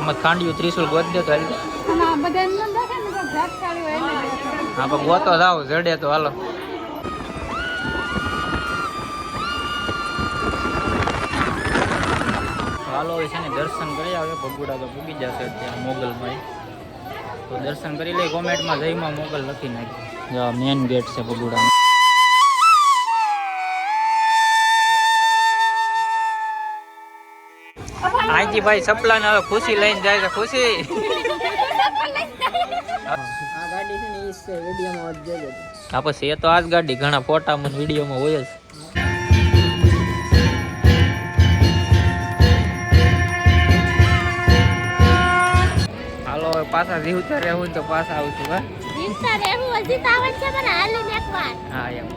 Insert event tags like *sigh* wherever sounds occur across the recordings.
એમાં ખાંડિયું ત્રિશુલ ગોત દે તો. હા પણ ગોતો જાવ જડે તો હાલો. હાલો હવે છે ને દર્શન કરી આવે ભગુડા તો ભૂગી જશે ત્યાં મોગલભાઈ તો દર્શન કરી લઈ કોમેન્ટમાં જયમાં મોગલ લખી નાખી. જો મેન ગેટ છે ભગુડા આજી ભાઈ સપલા ને હવે ખુશી લઈને જાય છે ખુશી. ને હા પછી એ તો આજ ગાડી ઘણા ફોટામાં વિડીયોમાં હોય જ. હાલો હવે પાછા જીવતા રહેવું તો પાછા આવું છું હા. જીવતા રહેવું હજી તો આવડશે પણ હાલીને એકવાર. હા એમ.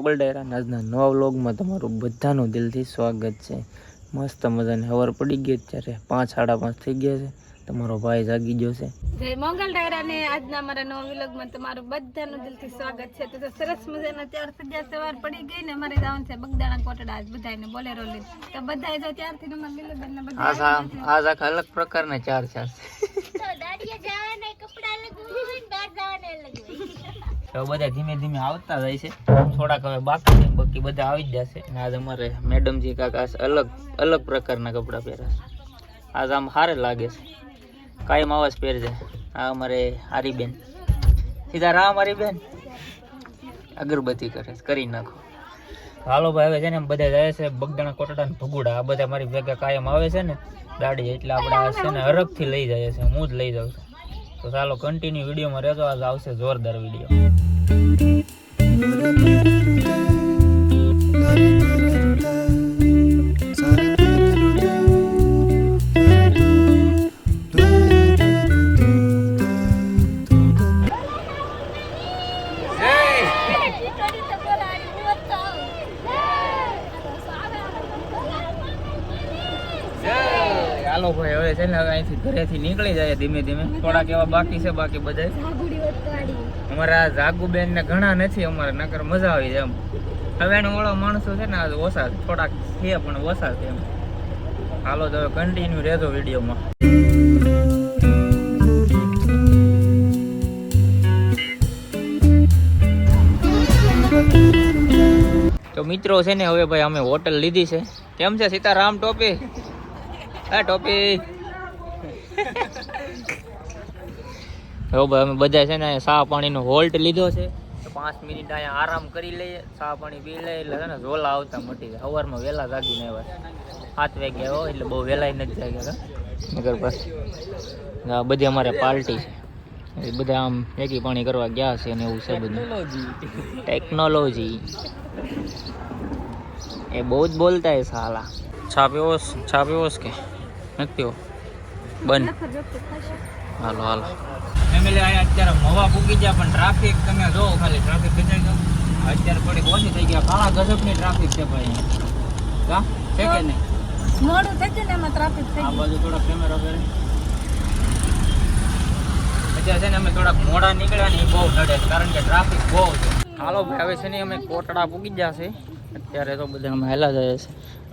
જય ડાયરાના ડાયરા આજના નવા વ્લોગમાં તમારું બધાનું દિલથી સ્વાગત છે. મસ્ત મજાની હવાર પડી ગઈ અત્યારે. પાંચ સાડા પાંચ થઈ ગયા છે. તમારો ભાઈ જાગી ગયો છે. જય મંગલ ડાયરા ને આજના મારા નવા વિલોગમાં તમારું બધાનું દિલથી સ્વાગત છે. તો તો સરસ મજાના ચાર સજા સવાર પડી ગઈ ને અમારે જવાનું છે બગદાણા કોટડા. આજ બધાને બોલેરો લઈ તો બધાય જો ત્યારથી અમારા લીલુબેન ને બધા આજ આખા અલગ પ્રકારના ચાર ચાર છે. તો બધા ધીમે ધીમે આવતા જાય છે. થોડાક હવે બાકી છે બાકી બધા આવી જ જશે અને આજ અમારે મેડમજી કાકા અલગ અલગ પ્રકારના કપડાં પહેરાશે છે. આજ આમ સારે લાગે છે. કાયમ આવા જ પહેરજે. આ અમારે હારીબેન. સીધા રામ હારીબેન? અગરબત્તી કરે કરી નાખો. હાલો ભાઈ, હવે છે ને બધા જાય છે બગદાણા કોટડા ને ભગુડા. આ બધા મારી ભેગા કાયમ આવે છે ને, દાડી એટલે આપણે છે ને, હરખથી લઈ જાય છે. હું જ લઈ જાઉં છું. તો ચાલો કન્ટિન્યુ વિડીયોમાં રહેતો આજે આવશે જોરદાર વીડિયો. થોડાક એવા બાકી છે બાકી બધા અમારા જાગુબેન ને ઘણા નથી અમારે નકર મજા આવી જાય એમ. હવે ઓળો માણસો છે ને આ ઓછા થોડાક છે પણ ઓછા છે એમ. હાલો તો હવે કન્ટિન્યુ રહેજો વિડીયોમાં. તો મિત્રો છે ને હવે ભાઈ અમે હોટલ લીધી છે. કેમ છે સીતારામ ટોપી? હા ટોપી. હવે અમે બધા છે ને સાહ પાણીનો હોલ્ટ લીધો છે. પાંચ મિનિટ અહીંયા આરામ કરી લઈએ. સાહ પાણી પી લઈએ એટલે છે ને ઝોલા આવતા મટી જાય. સવારમાં વહેલા જાગીને આવ્યા સાત વાગ્યા હોય એટલે બહુ વહેલા નથી જાગ્યા નગર બસ. બધી અમારે પાર્ટી છે. એ બધા આમ એકી પાણી કરવા ગયા છે અને એવું છે બધું. ટેકનોલોજી. એ બહુ જ બોલતા હે સાલા. છાપ્યો છા પીવો કે? નથી બંધ. હાલો હાલો. ફેમિલી અહીંયા અત્યારે મવા પૂગી ગયા પણ ટ્રાફિક તમે જોવો ખાલી ટ્રાફિક ગજાઈ ગયો અત્યારે થોડીક ઓછી થઈ ગયા. ઘણા ગજબની ટ્રાફિક છે ભાઈ. કા છે કે નહીં? મોડું થઈ ગયું ને એમાં ટ્રાફિક થઈ આ બાજુ થોડા કેમેરા કરે. અત્યારે છે ને અમે થોડાક મોડા નીકળ્યા ને એ બહુ નડે કારણ કે ટ્રાફિક બહુ છે. હાલો ભાઈ હવે છે ને અમે કોટડા પૂગી ગયા છે અત્યારે તો બધા અમે હેલા જાય છે.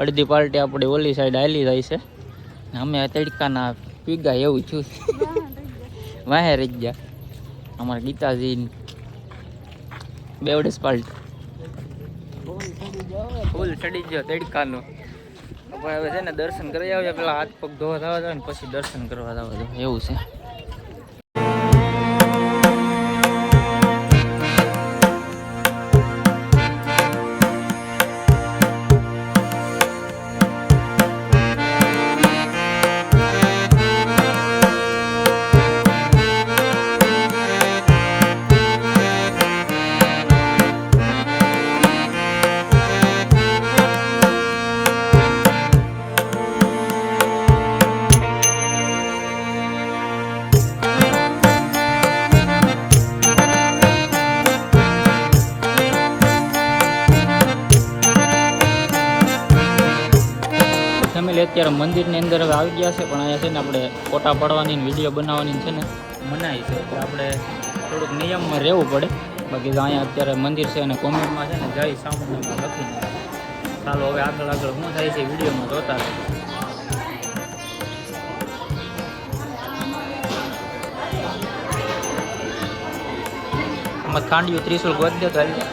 અડધી પાર્ટી આપણી ઓલી સાઈડ હાલી જાય છે. અમે તડકાના પીગા એવું છું. વાહે રહી ગયા. અમારા ગીતાજી બેવડેસ પાર્ટી ફૂલ ચડી ગયો તડકાનો. હવે છે ને દર્શન કરી આવ્યા, પેલા હાથ પગ ધોવા થવા જાવ ને પછી દર્શન કરવા જવા જાય એવું છે. અત્યારે મંદિરની અંદર હવે આવી ગયા છે પણ અહીંયા છે ને આપણે ફોટા પાડવાની વીડિયો બનાવવાની છે ને મનાય છે. એટલે આપણે થોડુંક નિયમમાં રહેવું પડે. બાકી તો અહીંયા અત્યારે મંદિર છે અને કોમેન્ટમાં છે ને જય સામુદાયમાં લખીને ચાલો હવે આગળ આગળ શું થાય છે વિડીયોમાં જોતા રહો. આમાં ખાંડિયું ત્રિશુલ ગોત તો હાલી.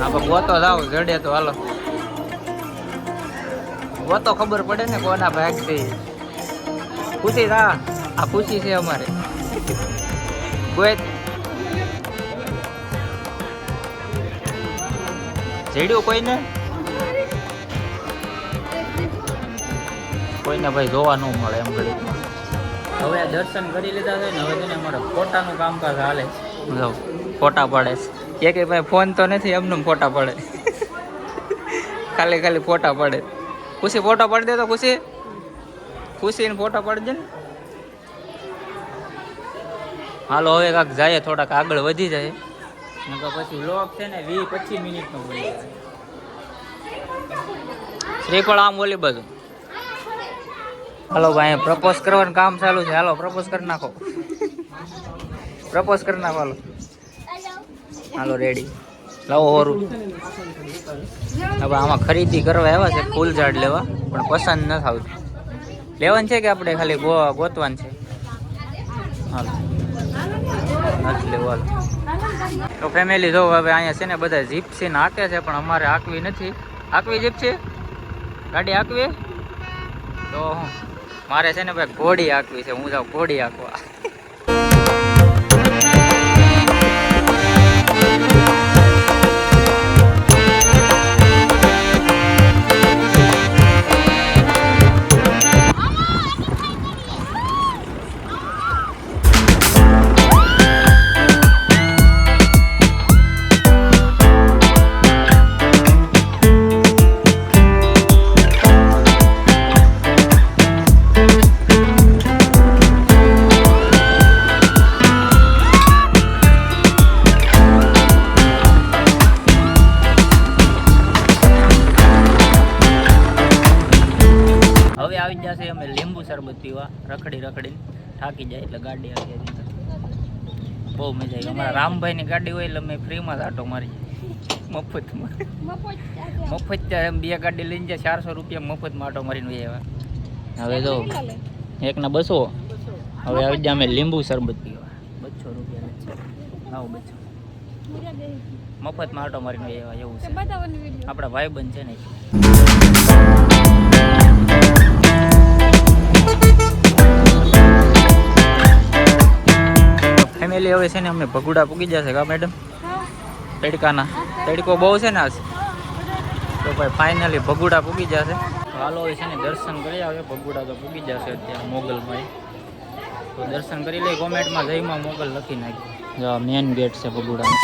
હા ગોતો જાવ જડે તો હાલો. ગોતો ખબર પડે ને કોના ભાગ છે. ખુશી થા. આ ખુશી છે અમારે. કોઈ જડ્યું કોઈને? કોઈને ભાઈ જોવા ન મળે એમ ઘડીકમાં હવે આ દર્શન કરી લીધા છે ને હવે છે અમારે ફોટાનું કામકાજ હાલે છે. ફોટા પડે છે. કે કે ભાઈ ફોન તો નથી એમને ફોટા પડે. ખાલી ખાલી ફોટા પડે. ખુશી ફોટો પડી દે તો ખુશી? ખુશીને ફોટો પડજે ને. હાલો હવે કાંક જાય થોડાક આગળ વધી જાય. નકર પછી લોક છે ને વી પચીસ મિનિટનો જાય શ્રીફળ આમ બોલી બધું હાલો ભાઈ પ્રપોઝ કરવાનું કામ ચાલુ છે. હાલો પ્રપોઝ કરી નાખો. *laughs* પ્રપોઝ કરી નાખો હાલો. હાલો રેડી લાવો હોરું હવે આમાં ખરીદી કરવા આવ્યા છે, ફૂલ ઝાડ લેવા, પણ પસંદ નથી આવતું લેવાનું છે કે આપણે ખાલી ગોતવાનું છે? તો ફેમિલી જો હવે અહીંયા છે ને બધા જીપસીને હાકે છે, પણ અમારે હાંકવી નથી. હાંકવી જીપસી ગાડી હાંકવી? તો મારે છે ને ભાઈ ઘોડી હાંકવી છે, હું જાઉં ઘોડી હાંકવા. પીવા રખડી થાકી જાય એટલે ગાડી આવી જાય બહુ મજા આવી. અમારા રામભાઈની ગાડી હોય એટલે અમે ફ્રીમાં જ આટો મારી મફતમાં. મફત મફત ત્યાં એમ બે ગાડી લઈને જાય ચારસો રૂપિયા મફતમાં આટો મારીને વહી આવ્યા. હવે તો એક ના એકના બસો. હવે આવી જાય અમે લીંબુ શરબત પીવા. બસો રૂપિયા આવો બસો. મફતમાં આટો મારીને એવા એવું છે. આપણા ભાઈ બંધ છે ને ફેમિલી હવે છે ને અમે ભગુડા પૂગી જશે કા મેડમ તડકાના. તડકો બહુ છે ને આજ. તો ભાઈ ફાઇનલી ભગુડા પૂગી જશે હાલો હવે છે ને દર્શન કરી આવે. ભગુડા તો પૂગી જશે અત્યારે મોગલભાઈ. તો દર્શન કરી લઈ કોમેન્ટમાં જયમાં મોગલ લખી નાખ્યું. મેન ગેટ છે ભગુડા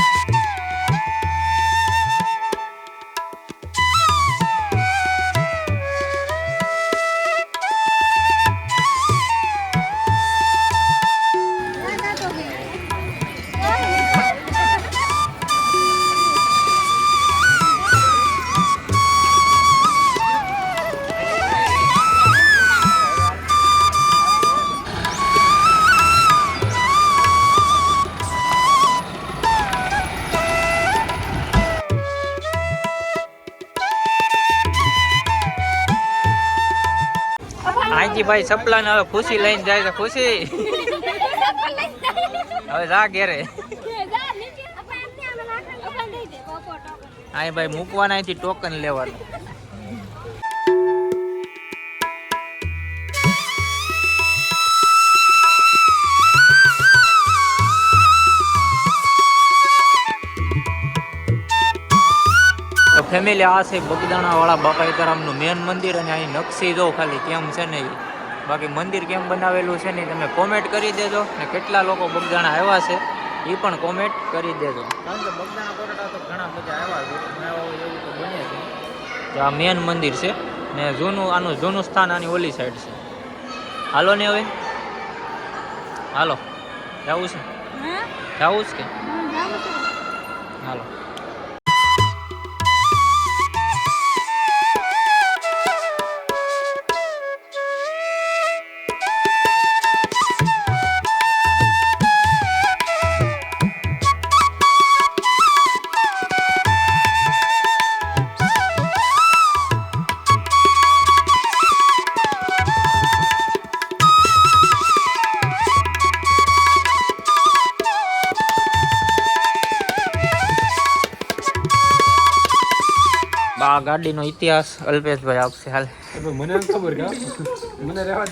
ભાઈ સપલા ને હવે ખુશી લઈને જાય છે, ખુશી. હવે જા ઘેરે. હા ભાઈ મૂકવાના અહીંથી ટોકન લેવાનું. ફેમિલી આ છે બગદાણા વાળા બાપાઈતરામનું મેન મંદિર અને અહીં નકશી જો ખાલી કેમ છે ને. બાકી મંદિર કેમ બનાવેલું છે ને તમે કોમેન્ટ કરી દેજો. ને કેટલા લોકો બગદાણા આવ્યા છે એ પણ કોમેન્ટ કરી દેજો. કારણ કે બગદાણા કોરડા તો ઘણા બધા આવ્યા છે. એવું તો બને છે તો આ મેન મંદિર છે ને જૂનું આનું જૂનું સ્થાન આની ઓલી સાઈડ છે. હાલો ને હવે? હાલો. જવું છે? હા? જવું છે કે. હાલો. ગાડીનો ઇતિહાસ અલ્પેશભાઈ આપશે હાલ. મને ખબર કે મને રહેવા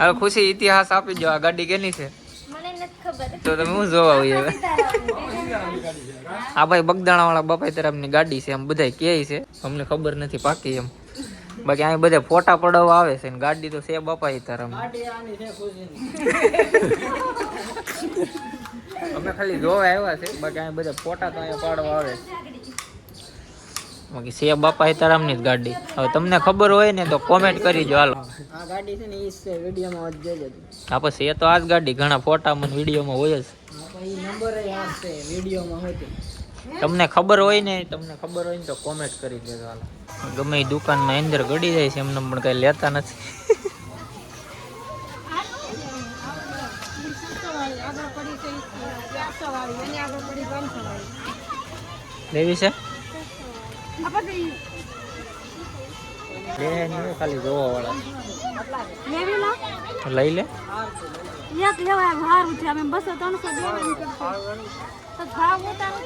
હવે ખુશી ઇતિહાસ આપી દો આ ગાડી કેની છે? મને નથી ખબર. તો તમે હું જોવા આવીએ હવે આ ભાઈ બગદાણા વાળા બાપા તરફની ગાડી છે એમ બધા કહે છે. અમને ખબર નથી પાકી એમ. બાકી અહીં બધા ફોટા પડાવવા આવે છે ને ગાડી તો છે બાપા તરફ ગાડી આની છે ખુશીની. અમે ખાલી જોવા આવ્યા છે બાકી અહીં બધા ફોટા તો અહીંયા પાડવા આવે છે. બાકી છે બાપા તરફની જ ગાડી. હવે તમને ખબર હોય ને તો કોમેન્ટ કરી જો હાલો. આ ગાડી છે ને ઈ છે વિડીયોમાં જ જોજો હા પછી એ તો આ જ ગાડી ઘણા ફોટા મને વિડીયોમાં હોય જ. હા પણ ઈ નંબર આ છે વિડીયોમાં હોતી તમને ખબર હોય ને તમને ખબર હોય ને તો કોમેન્ટ કરી દેજો હાલો. ગમે એ દુકાનમાં અંદર ગડી જાય છે એમને પણ કઈ લેતા નથી. લેવી છે? ખાલી જોવા વાળા લઈ લે. એક લેવાય સારું છે. અમે બસો ત્રણસો દેવાની ભાવ ઉતારો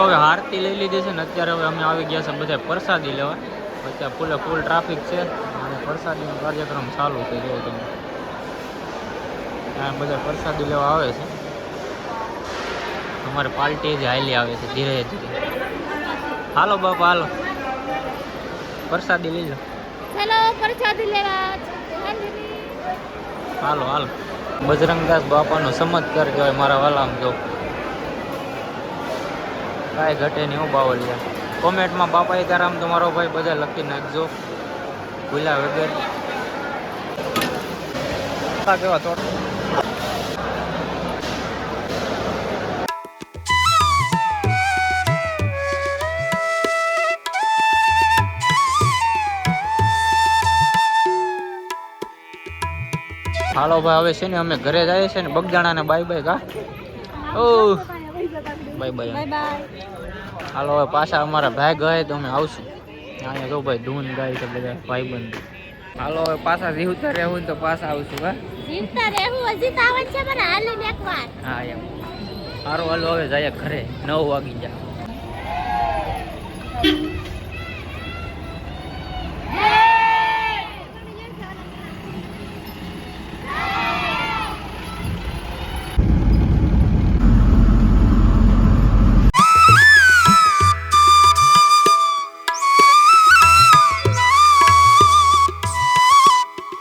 મિત્રો હવે હારતી લઈ લીધી છે ને અત્યારે હવે અમે આવી ગયા છે બધા પ્રસાદી લેવા. અત્યારે ફૂલે ફૂલ ટ્રાફિક છે. અને પ્રસાદીનો કાર્યક્રમ ચાલુ છે જો તમે. ત્યાં બધા પ્રસાદી લેવા આવે છે. અમારે પાર્ટી જ હાલી આવે છે ધીરે ધીરે. હાલો બાપા હાલો. પ્રસાદી લઈ લો. ચલો પ્રસાદી લેવા હાલો હાલો. બજરંગદાસ બાપાનો ચમત્કાર કહેવાય મારા વાલામ જો. કાંઈ ઘટે નહીં હું બાવલિયા કોમેન્ટમાં બાપાએ તારામ તમારો ભાઈ બધા લખી નાખજો. ભૂલા વગર. કેવા તો? હાલો ભાઈ, હવે છે ને અમે ઘરે જઈએ છીએ ને બગદાણા ને બાય બાય કા ઓ બાય બાય. હાલો હવે પાછા અમારા ભાઈ ગયે તો અમે આવશું. અહીંયા જો ભાઈ ધૂન ગાય છે બધા ભાઈબંધ. હાલો હવે પાછા જીવતા રહેવું તો પાછા આવશું હા? જીવતા રહેવું હજી તો આવે છે મને હાલીને એકવાર હા એમ. સારું હાલો હવે જાય ઘરે. નવ વાગી જાય